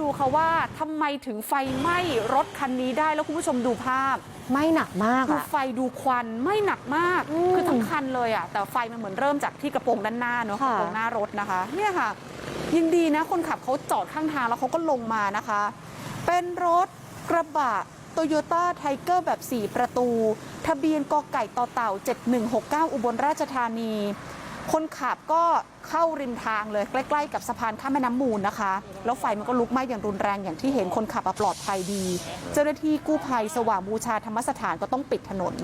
ดูค่ะว่าทำไมถึงไฟไหม้รถคันนี้ได้แล้วคุณผู้ชมดูภาพไม่หนักมากคืออะไฟดูควันไม่หนักมากอืมคือทั้งคันเลยอะแต่ไฟมันเหมือนเริ่มจากที่กระโปรงด้านหน้าเนอะกค่ะระโปรงหน้ารถนะคะ เนี่ยค่ะยังดีนะ คนขับเขาจอดข้างทางแล้วเขาก็ลงมานะคะ เป็นรถกระบะโตโยต้าไทเกอร์แบบ 4 ประตู ทะเบียนกไก่ต่อเต่า 7169 อุบลราชธานี คนขับก็เข้าริมทางเลยใกล้ๆกับสะพานข้ามแม่น้ำมูลนะคะแล้วไฟมันก็ลุกไหม้อย่างรุนแรงอย่างที่เห็นคนขับปลอดภัยดี เจ้าหน้าที่กู้ภัยสว่างบูชาธรรมสถานก็ต้องปิดถนน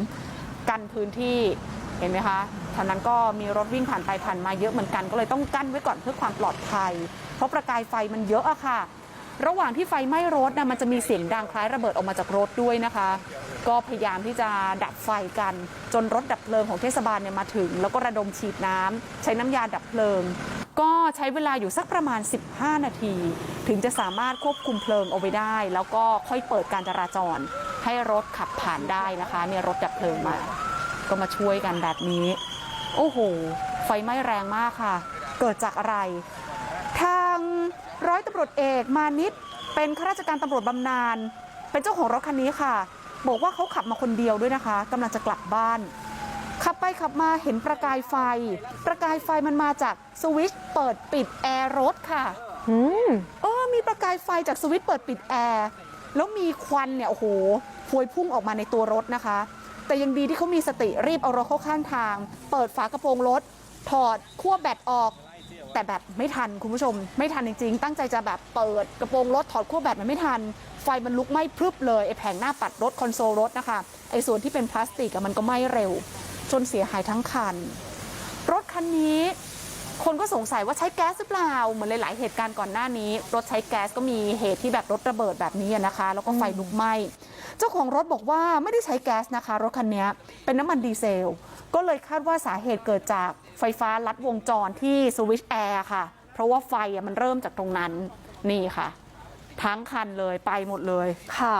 กันพื้นที่เห็นไหมคะแถวนั้นก็มีรถวิ่งผ่านไปผ่านมาเยอะเหมือนกันก็เลยต้องกั้นไว้ก่อนเพื่อความปลอดภัย เพราะประกายไฟมันเยอะอะค่ะ ระหว่างที่ไฟไหม้รถนะมันจะมีเสียงดังคล้ายระเบิดออกมาจากรถด้วยนะคะ ก็พยายามที่จะดับไฟกัน จนรถดับเพลิงของเทศบาลเนี่ยมาถึง แล้วก็ระดมฉีดน้ำใช้น้ำยาดับเพลิง ก็ใช้เวลาอยู่สักประมาณ 15 นาที ถึงจะสามารถควบคุมเพลิงเอาไว้ได้ แล้วก็ค่อยเปิดการจราจร ให้รถขับผ่านได้นะคะเนี่ยรถดับเพลิงมา ก็มาช่วยกันแบบนี้ โอ้โห ไฟไหม้แรงมากค่ะ เกิดจากอะไร ตำรวจเอกมานิดเป็นข้าราชการตำรวจบำนาญเป็นเจ้าของรถคันนี้ค่ะ บอกว่าเขาขับมาคนเดียวด้วยนะคะกำลังจะกลับบ้าน ขับไปขับมาเห็นประกายไฟ ประกายไฟมันมาจากสวิตช์เปิดปิดแอร์รถค่ะอืมเออมีประกายไฟจากสวิตช์เปิดปิดแอร์แล้วมีควันเนี่ยโอ้โหพวยพุ่งออกมาในตัวรถนะคะ แต่ยังดีที่เขามีสติรีบเอารถเข้าข้างทาง เปิดฝากระโปรงรถถอดขั้วแบตออก แต่แบบไม่ทันคุณผู้ชม ไม่ทันจริงๆ ตั้งใจจะแบบเปิดกระโปรงรถถอดขั้วแบตมันไม่ทัน ไฟมันลุกไหม้พรึบเลยไอ้แผงหน้าปัดรถคอนโซลรถนะคะไอ้ส่วนที่เป็นพลาสติกอะมันก็ไหม้เร็ว จนเสียหายทั้งคัน รถคันนี้ คนก็สงสัยว่าใช้แก๊สหรือเปล่าเหมือนหลาย ๆ เหตุการณ์ก่อนหน้านี้ รถใช้แก๊สก็มีเหตุที่แบบรถระเบิดแบบนี้นะคะ แล้วก็ไฟลุกไหม้ เจ้าของรถบอกว่าไม่ได้ใช้แก๊สนะคะรถคันนี้เป็นน้ำมันดีเซลก็เลยคาดว่าสาเหตุเกิดจากไฟฟ้าลัดวงจรที่สวิชแอร์ค่ะ เพราะว่าไฟมันเริ่มจากตรงนั้นนี่ค่ะ ทั้งคันเลยไปหมดเลยค่ะ